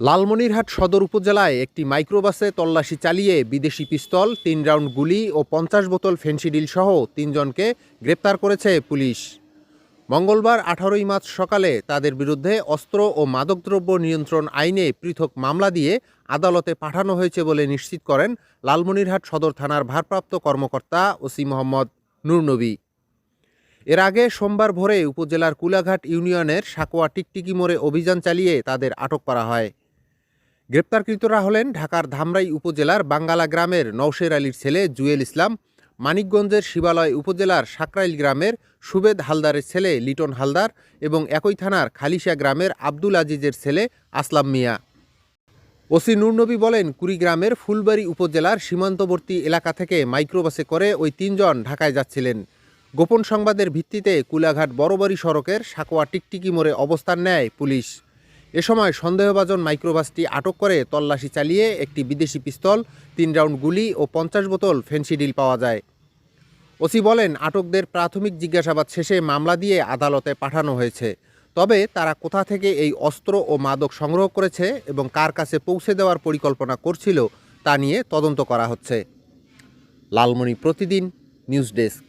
লালমনিরহাট সদর উপজেলায় একটি মাইক্রোবাসে তল্লাশি চালিয়ে বিদেশি পিস্তল, তিন রাউন্ড গুলি ও পঞ্চাশ বোতল ফেন্সিডিল সহ তিনজনকে গ্রেপ্তার করেছে পুলিশ। মঙ্গলবার আঠারোই মার্চ সকালে তাদের বিরুদ্ধে অস্ত্র ও মাদকদ্রব্য নিয়ন্ত্রণ আইনে পৃথক মামলা দিয়ে আদালতে পাঠানো হয়েছে বলে নিশ্চিত করেন লালমনিরহাট সদর থানার ভারপ্রাপ্ত কর্মকর্তা ওসি মোহাম্মদ নুরনবী এর আগে সোমবার ভোরে উপজেলার কুলাঘাট ইউনিয়নের সাকোয়া টিকটিকি মোড়ে অভিযান চালিয়ে তাদের আটক করা হয়। গ্রেপ্তারকৃতরা হলেন ঢাকার ধামরাই উপজেলার বাঙ্গালা গ্রামের নওশের আলীর ছেলে জুয়েল ইসলাম, মানিকগঞ্জের শিবালয় উপজেলার সাকরাইল গ্রামের সুবেদ হালদারের ছেলে লিটন হালদার এবং একই থানার খালিশা গ্রামের আব্দুল আজিজের ছেলে আসলাম মিয়া। ওসি নূরনবী বলেন, কুড়িগ্রামের ফুলবাড়ি উপজেলার সীমান্তবর্তী এলাকা থেকে মাইক্রোবাসে করে ওই তিনজন ঢাকায় যাচ্ছিলেন। গোপন সংবাদের ভিত্তিতে কুলাঘাট বড়বাড়ি সড়কের সাকোয়া টিকটিকি মোড়ে অবস্থান নেয় পুলিশ। এ সময় সন্দেহভাজন মাইক্রোবাসটি আটক করে তল্লাশি চালিয়ে একটি বিদেশি পিস্তল, তিন রাউন্ড গুলি ও পঞ্চাশ বোতল ফেন্সিডিল পাওয়া যায়। ওসি বলেন, আটকদের প্রাথমিক জিজ্ঞাসাবাদ শেষে মামলা দিয়ে আদালতে পাঠানো হয়েছে। তবে তারা কোথা থেকে এই অস্ত্র ও মাদক সংগ্রহ করেছে এবং কার কাছে পৌঁছে দেওয়ার পরিকল্পনা করছিল তা নিয়ে তদন্ত করা হচ্ছে। লালমণি প্রতিদিন, নিউজ ডেস্ক।